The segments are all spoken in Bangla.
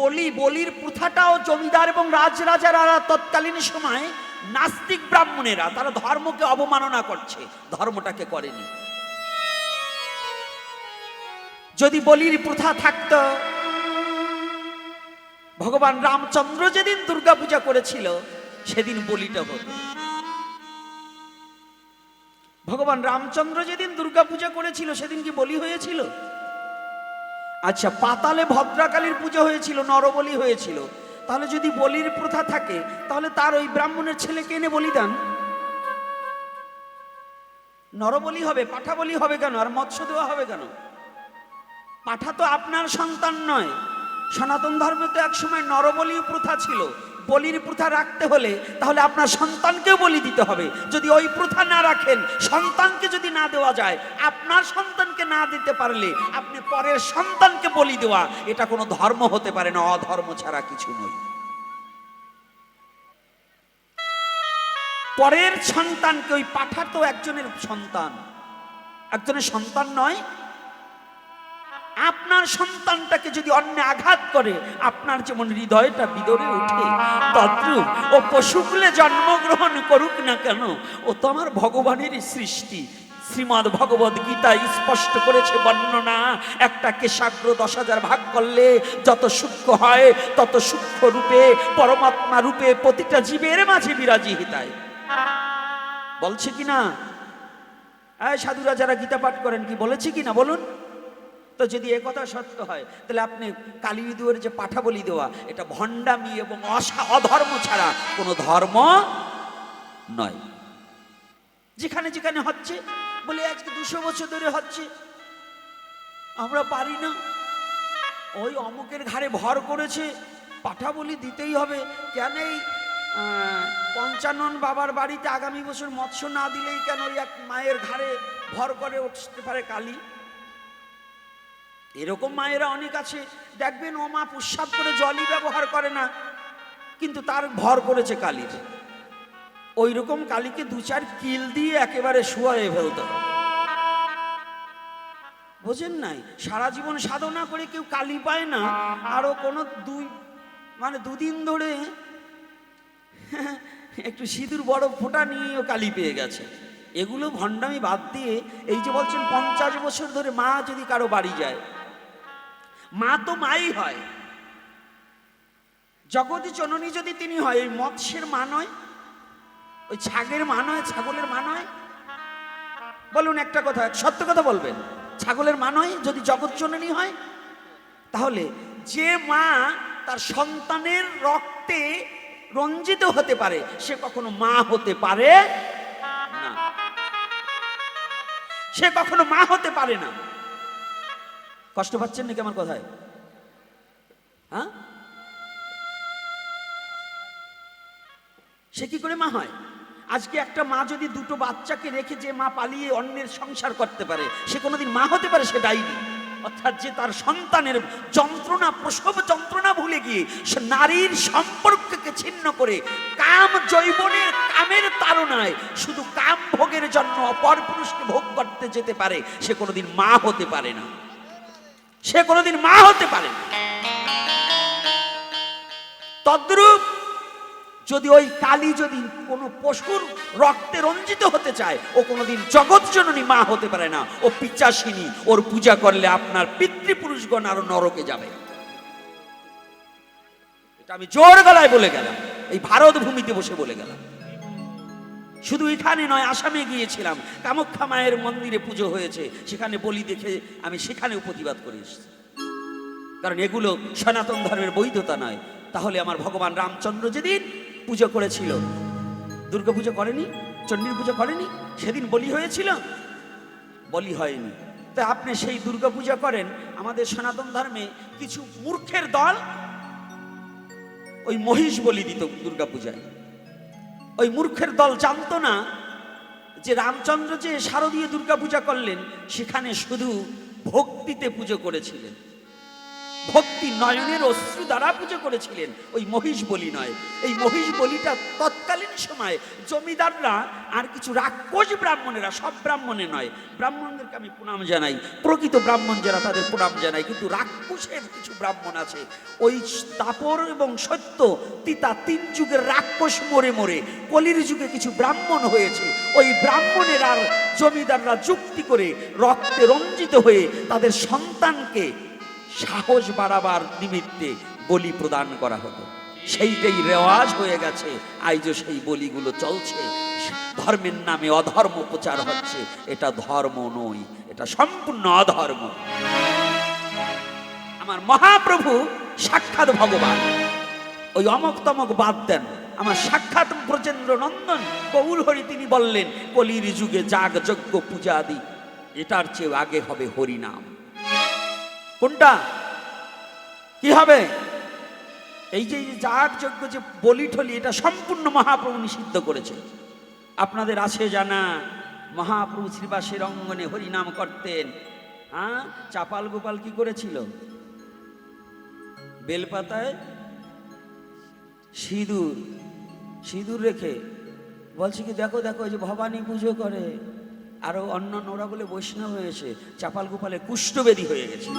বলি, বলির প্রথাটাও জমিদার এবং রাজরাজারা তৎকালীন সময় নাস্তিক ব্রাহ্মণেরা, তারা ধর্মকে অবমাননা করছে, ধর্মটাকে করেনি। যদি বলির প্রথা থাকতো, ভগবান রামচন্দ্র যেদিন দুর্গা পূজা করেছিল, সেদিন বলিটা হতো। ভগবান রামচন্দ্র যেদিন দুর্গা পূজা করেছিল, সেদিন কি বলি হয়েছিল? আচ্ছা পাতালে ভদ্রাকালীর পূজা হয়েছিল, নরবলি হয়েছিল। তাহলে যদি বলির প্রথা থাকে, তাহলে তার ওই ব্রাহ্মণের ছেলেকে এনে বলি দেন। নরবলি হবে পাঠা বলি হবে কেন? আর মৎস্য দেওয়া হবে কেন? পাঠা তো আপনার সন্তান নয়। সনাতন ধর্মে তো একসময় নরবলি প্রথা ছিল। বলির প্রথা রাখতে হলে তাহলে আপনার সন্তানকেও বলি দিতে হবে। যদি ওই প্রথা না রাখেন, সন্তানকে যদি না দেওয়া যায়, আপনার সন্তানকে না দিতে পারলে আপনি পরের সন্তানকে বলি দেওয়া, এটা কোনো ধর্ম হতে পারে না, অধর্ম ছাড়া কিছু নয়। পরের সন্তানকে ওই পাঠা তো একজনের সন্তান। একজনের সন্তান নয় আপনার সন্তানটাকে যদি অন্য আঘাত করে, আপনার যেমন হৃদয়টা বিদরে ওঠে তদ্রুপ ও পশুকুলে জন্মগ্রহণ করুক না কেন, ও তো আমার ভগবানের সৃষ্টি। শ্রীমদ ভগবদ গীতা স্পষ্ট করেছে বর্ণনা, একটা কেশাগ্র দশ হাজার ভাগ করলে যত সূক্ষ্ম হয়, তত সূক্ষ্ম রূপে, পরমাত্মা রূপে প্রতিটা জীবের মাঝে বিরাজি হিতায় বলছে কি না সাধুরা যারা গীতা পাঠ করেন কি বলেছে কি না বলুন। তো যদি কথা সত্য হয়, তাহলে আপনি কালীদুয়ের যে পাঠা বলি দেওয়া, এটা ভণ্ডামি এবং অসা, অধর্ম ছাড়া কোনো ধর্ম নয়। যেখানে যেখানে হচ্ছে, বলে আজকে দুশো বছর ধরে হচ্ছে, আমরা পারি না। ওই অমুকের ঘাড়ে ভর করেছে পাঠা বলি দিতেই হবে। কেন এই পঞ্চানন বাবার বাড়িতে আগামী বছর মৎস্য না দিলেই কেন ওই এক মায়ের ঘাড়ে ভর করে উঠতে পারে কালী? এরকম মায়েরা অনেক আছে, দেখবেন ও মা প্রস্রাব করে জলই ব্যবহার করে না, কিন্তু তার ভর করেছে কালির। ওই রকম কালীকে দু চার কিল দিয়ে একেবারে শুয়ায়ে ফেলতে। হবে বোঝেন নাই? সারা জীবন সাধনা করে কেউ কালি পায় না আরও কোনো দুই মানে দুদিন ধরে একটু সিঁদুর বড় ফোঁটা নিয়েও কালি পেয়ে গেছে। এগুলো ভণ্ডামি বাদ দিয়ে, এই যে বলছেন পঞ্চাশ বছর ধরে মা যদি কারও বাড়ি যায় মা তো মাই হয়। জগতী জননী যদি তিনি হয় ওই মৎস্যের মা নয়, ওই ছাগের মা নয়, ছাগলের মা নয়। বলুন একটা কথা, সত্য কথা বলবেন, ছাগলের মা নয়, যদি জগৎ জননী হয়, তাহলে যে মা তার সন্তানের রক্তে রঞ্জিত হতে পারে, সে কখনো মা হতে পারে না। সে কখনো মা হতে পারে না। কষ্ট পাচ্ছেন নাকি আমার কথায়? হ্যাঁ? সে কি করে মা হয়? আজকে একটা মা যদি দুটো বাচ্চাকে রেখে যে মা পালিয়ে অন্যের সংসার করতে পারে, সে কোনোদিন মা হতে পারে সে ডাইনি। অর্থাৎ যে তার সন্তানের যন্ত্রণা, প্রসব যন্ত্রণা ভুলে গিয়ে সে নারীর সম্পর্ককে ছিন্ন করে কাম জৈবনের কামের তাড়নায় শুধু কাম ভোগের জন্য অপর পুরুষকে ভোগ করতে যেতে পারে, সে কোনোদিন মা হতে পারে না। সে কোনোদিন মা হতে পারে তদ্রূপ যদি ওই কালী যদি কোনো পশুর রক্তে রঞ্জিত হতে চায়, ও কোনোদিন জগৎ জননী মা হতে পারে না। ও পিচাসিনী, ওর পূজা করলে আপনার পিতৃপুরুষগণ আরও নরকে যাবে। এটা আমি জোর গলায় বলে গেলাম। এই ভারত ভূমিতে বসে বলে গেলাম। শুধু এখানে নয়, আসামে গিয়েছিলাম। কামাখ্যা মায়ের মন্দিরে পুজো হয়েছে। সেখানে বলি দেখে আমি সেখানেও প্রতিবাদ করে এসেছি। কারণ এগুলো সনাতন ধর্মের বৈধতা নয়। তাহলে আমার ভগবান রামচন্দ্র যেদিন পুজো করেছিল, দুর্গা পুজো করেনি, চণ্ডীর পুজো করেনি, সেদিন বলি হয়েছিল? বলি হয়নি। তা আপনি সেই দুর্গা পূজা করেন, আমাদের সনাতন ধর্মে কিছু মূর্খের দল ওই মহিষ বলি দিত দুর্গা পূজায়। ওই মূর্খের দল জানতো না যে রামচন্দ্র যে শারদীয় দুর্গা পূজা করলেন, সেখানে শুধু ভক্তিতে পুজো করেছিলেন। ভক্তি নয়নের অশ্রু দ্বারা পুজো করেছিলেন। ওই মহিষ বলি নয়। এই মহিষ বলিটা তৎকালীন সময়ে জমিদাররা আর কিছু রাক্ষস ব্রাহ্মণেরা, সব ব্রাহ্মণে নয়। ব্রাহ্মণদেরকে আমি প্রণাম জানাই। প্রকৃত ব্রাহ্মণ যারা তাদের প্রণাম জানাই। কিন্তু রাক্ষসের কিছু ব্রাহ্মণ আছে। ওই তাপর এবং সত্য তিতা তিন যুগের রাক্ষস মরে মরে, কলির যুগে কিছু ব্রাহ্মণ হয়েছে। ওই ব্রাহ্মণের আর জমিদাররা যুক্তি করে রক্তে রঞ্জিত হয়ে তাদের সন্তানকে সাহস বাড়াবার নিমিত্তে বলি প্রদান করা হতো সেইটাই রেওয়াজ হয়ে গেছে। আইজও সেই বলিগুলো চলছে। ধর্মের নামে অধর্ম প্রচার হচ্ছে। এটা ধর্ম নয়, এটা সম্পূর্ণ অধর্ম। আমার মহাপ্রভু সাক্ষাৎ ভগবান। ওই অমক তমক বাদ দেন। আমার সাক্ষাৎ ব্রজেন্দ্র নন্দন কৌল হরি তিনি বললেন, কলির যুগে যাগ যজ্ঞ পূজা আদি এটার চেয়ে আগে হবে হরিনাম। কোনটা? কি হবে? এই যে এই যে যাগ যজ্ঞ যে বলি ঠলি, এটা সম্পূর্ণ মহাপ্রভু নিষিদ্ধ করেছে। আপনাদের আছে জানা, মহাপ্রভু শ্রীবাসের অঙ্গনে হরিনাম করতেন। হ্যাঁ? চাপাল গোপাল কি করেছিল? বেলপাতায় সিঁদুর সিঁদুর রেখে বলছে কি, দেখো দেখো যে ভবানী পুজো করে। আরও অন্য নোরা বলে বৈষ্ণব হয়েছে। চাপাল গোপালে কুষ্ঠবেদী হয়ে গেছে।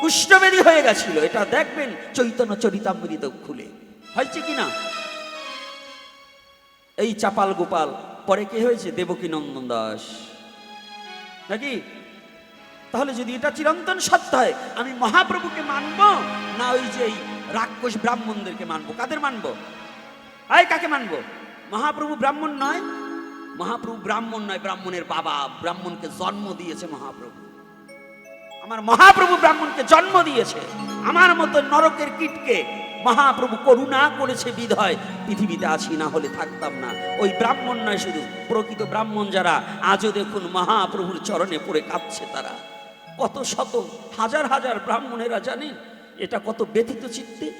কুষ্ঠবেদী হয়ে গেছিল। এটা দেখবেন চৈতন্য চরিতামৃত খুলে। হয়েছে কি না? এই চাপাল গোপাল, পরে কে হয়েছে? দেবকী নন্দন দাস। নাকি? তাহলে যদি এটা চিরন্তন সত্য হয়, আমি মহাপ্রভুকে মানব না ওই যে রাক্ষস ব্রাহ্মণদেরকে মানব? কাদের মানবো? আয়, কাকে মানব? মহাপ্রভু ব্রাহ্মণ নয়। মহাপ্রভু ব্রাহ্মণ নয়, ব্রাহ্মণের বাবা। ব্রাহ্মণকে জন্ম দিয়েছে মহাপ্রভু। আমার মহাপ্রভু ব্রাহ্মণকে জন্ম দিয়েছে। আমার মতো নরকের কীটকে মহাপ্রভু করুণা করেছে বিধয়। পৃথিবীতে আছি না হলে থাকতাম না। ওই ব্রাহ্মণ নয় শুধু, প্রকৃত ব্রাহ্মণ যারা, আজও দেখুন মহাপ্রভুর চরণে পড়ে কাঁদছে তারা। কত শত, হাজার হাজার ব্রাহ্মণেরা জানেন, এটা কত ব্যথিত চিত্তে।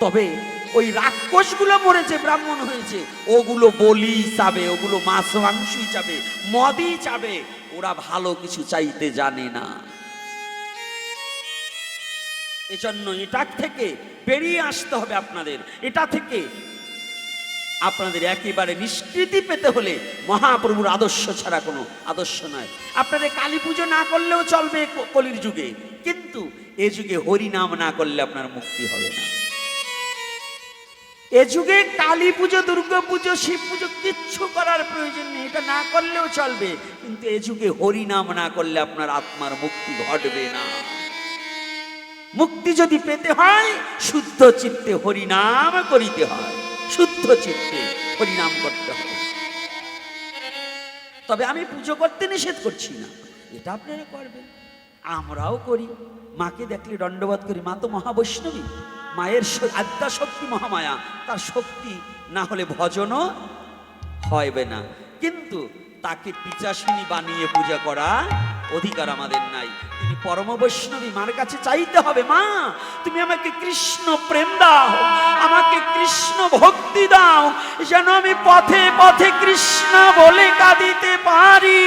তবে ওই রাক্ষসগুলো মরেছে, ব্রাহ্মণ হয়েছে। ওগুলো বলি চাবে, ওগুলো মাছ মাংসই চাবে, মদই চাবে। ওরা ভালো কিছু চাইতে জানে না। এজন্য এটা থেকে বেরিয়ে আসতে হবে আপনাদের। এটা থেকে আপনাদের একেবারে নিষ্কৃতি পেতে হলে মহাপ্রভুর আদর্শ ছাড়া কোনো আদর্শ নয়। আপনাদের কালী পুজো না করলেও চলবে কলির যুগে, কিন্তু এ যুগে হরিনাম না করলে আপনার মুক্তি হবে না। এ যুগে কালী পুজো, দুর্গা পুজো, শিব পুজো কিচ্ছু করার প্রয়োজন নেই, এটা না করলেও চলবে, কিন্তু এ যুগে হরিনাম না করলে আপনার আত্মার মুক্তি ঘটবে না। মুক্তি যদি পেতে হয়, শুদ্ধ চিত্তে হরিনাম করিতে হয়। শুদ্ধ চিত্তে হরিনাম করতে হবে। তবে আমি পুজো করতে নিষেধ করছি না। এটা আপনারা করবেন। আমরাও করি। মাকে দেখলে দণ্ডবাদ করি। মা তো মহাবৈষ্ণবী। মায়ের আদ্যা শক্তি মহামায়া। তার শক্তি না হলে ভজনও হইবে না। কিন্তু তাকে পিচাসিনী বানিয়ে পূজা করা অধিকার আমাদের নাই। তিনি পরম বৈষ্ণবী, মার কাছে চাইতে হবে, মা, তুমি আমাকে কৃষ্ণ প্রেম দাও, আমাকে কৃষ্ণ ভক্তি দাও, যেন আমি পথে পথে কৃষ্ণ বলে কাঁদিতে পারি।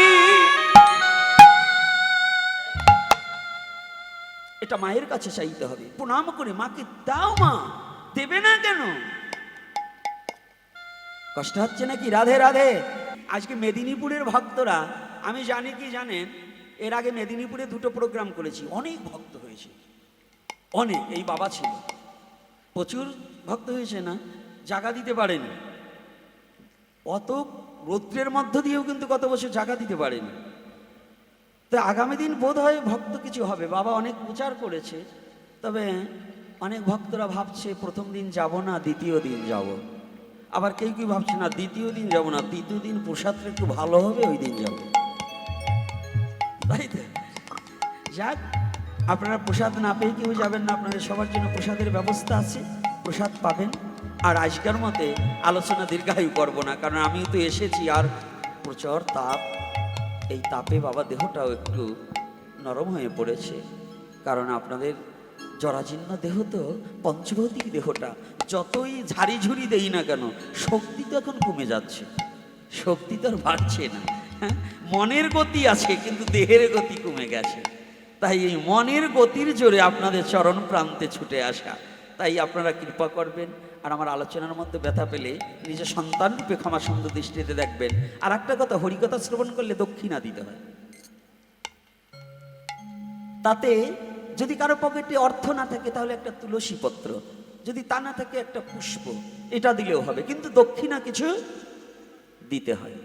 এটা মায়ের কাছে চাইতে হবে। প্রণাম করে মাকে দাও, মা, দেবে না কেন? কষ্ট হচ্ছে নাকি? রাধে রাধে। আজকে মেদিনীপুরের ভক্তরা, আমি জানি কি জানেন, এর আগে মেদিনীপুরে দুটো প্রোগ্রাম করেছি, অনেক ভক্ত হয়েছে। অনেক, এই বাবা ছিল। প্রচুর ভক্ত হয়েছে না? জাগা দিতে পারেনি। অত রৌদ্রের মধ্য দিয়েও কিন্তু কত বছর জাগা দিতে পারেনি। তো আগামী দিন বোধ হয় ভক্ত কিছু হবে। বাবা অনেক প্রচার করেছে, তবে অনেক ভক্তরা ভাবছে, প্রথম দিন যাব না, দ্বিতীয় দিন যাব। আবার কেউ কেউ ভাবছে, না, দ্বিতীয় দিন যাব না, তৃতীয় দিন প্রসাদটা একটু ভালো হবে, ওই দিন যাব। তাই তো? যাক, আপনারা প্রসাদ না পেয়ে কেউ যাবেন না, আপনাদের সবার জন্য প্রসাদের ব্যবস্থা আছে, প্রসাদ পাবেন। আর আজকের মতে আলোচনা দীর্ঘায়ু করব না, কারণ আমিও তো এসেছি, আর প্রচুর তাপ। এই তাপে বাবা দেহটাও একটু নরম হয়ে পড়েছে, কারণ আপনাদের জরাজীর্ণ দেহ তো পঞ্চভৌতিক দেহটা। যতই ঝাড়ি ঝুড়ি দেই না কেন, শক্তি তো এখন কমে যাচ্ছে। শক্তি তো আর বাড়ছে না হ্যাঁ? মনের গতি আছে, কিন্তু দেহের গতি কমে গেছে। তাই এই মনের গতির জোরে আপনাদের চরণ প্রান্তে ছুটে আসা। তাই আপনারা কৃপা করবেন, আর আমার আলোচনার মধ্যে ব্যথা পেলে নিজের সন্তান রূপে ক্ষমা সুন্দর দৃষ্টিতে দেখবেন। আর একটা কথা, হরিকথা শ্রবণ করলে দক্ষিণা দিতে হয়। তাতে যদি কারও পকেটে অর্থ না থাকে তাহলে একটা তুলসী পত্র যদি তা না থাকে একটা পুষ্প। এটা দিলেও হবে। কিন্তু দক্ষিণা কিছু দিতে হয়।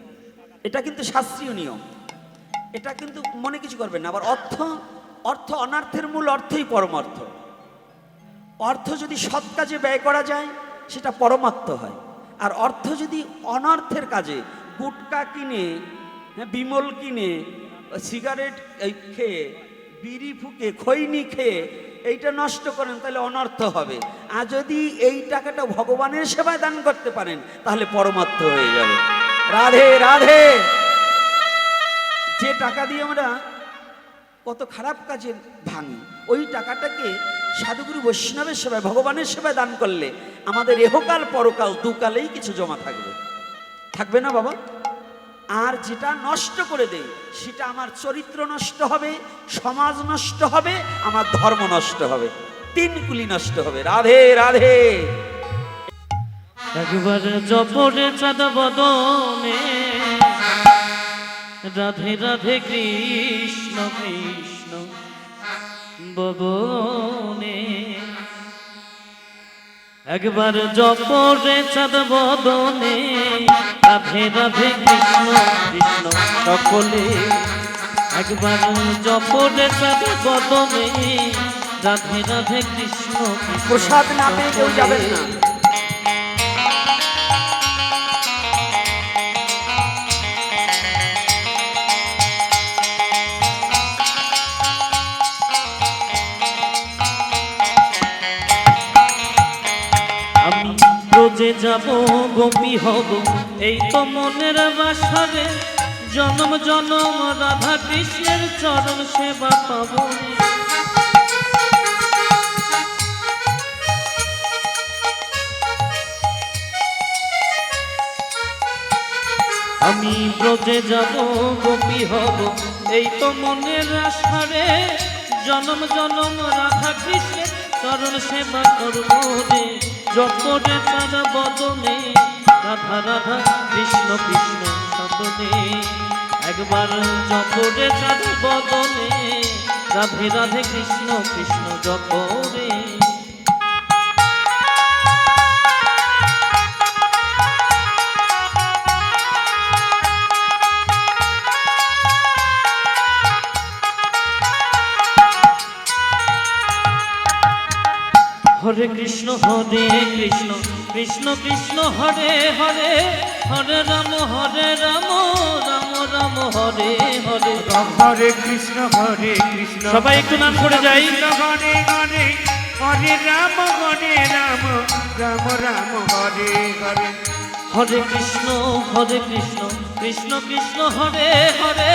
এটা কিন্তু শাস্ত্রীয় নিয়ম। এটা কিন্তু মনে কিছু করবেন না। আবার অর্থ অর্থ অনার্থের মূল অর্থই পরমার্থ। অর্থ যদি সৎ কাজে ব্যয় করা যায় সেটা পরমার্থ হয়। আর অর্থ যদি অনর্থের কাজে গুটকা কিনে হ্যাঁ, বিমল কিনে সিগারেট খেয়ে বিড়ি ফুকে খৈনি খেয়ে এইটা নষ্ট করেন, তাহলে অনর্থ হবে। আর যদি এই টাকাটা ভগবানের সেবায় দান করতে পারেন, তাহলে পরমার্থ হয়ে যাবে রাধে রাধে! যে টাকা দিয়ে আমরা কত খারাপ কাজে ভাঙি, ওই টাকাটাকে সাধুগুরু বৈষ্ণবের সেবায়, ভগবানের সেবায় দান করলে আমাদের এহকাল, পরকাল, দুকালেই কিছু জমা থাকবে। থাকবে না বাবা? আর যেটা নষ্ট করে দেয়, সেটা আমার চরিত্র নষ্ট হবে, সমাজ নষ্ট হবে, আমার ধর্ম নষ্ট হবে, তিন কুলি নষ্ট হবে। রাধে রাধে। একবার জপরে বদনে, রাধে রাধে কৃষ্ণ কৃষ্ণ বদনে একবার জপরে চাঁদ বদনে রাধে রাধে কৃষ্ণ কৃষ্ণ সকলে। একবার জপনে সাথে বদনে। রাধে রাধে কৃষ্ণ কৃষ্ণ প্রসাদ না পেয়ে কেউ যাবেন না। রোজে যাব গোপী হব এই তো মনের বাসারে। জনম জনম, রাধা কৃষ্ণের চরণ সেবা পাব। আমি ব্রজে যাব গোপী হব এই তো মনের আশারে। জনম জনম, রাধা কৃষ্ণের চরণ সেবা করব রে। জপরে তারা বদনে, রাধা রাধা কৃষ্ণ কৃষ্ণ সদনে একবার জপরে তারা বদনে, রাধে রাধে কৃষ্ণ কৃষ্ণ জপরে হরে কৃষ্ণ হরে কৃষ্ণ কৃষ্ণ কৃষ্ণ হরে হরে হরে রাম হরে রাম রাম রাম হরে হরে। হরে কৃষ্ণ হরে কৃষ্ণ সবাই একটু নাম করে যাই। হরে হরে হরে রাম হরে রাম রাম রাম হরে হরে। হরে কৃষ্ণ হরে কৃষ্ণ কৃষ্ণ কৃষ্ণ হরে হরে।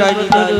জয় নিতাই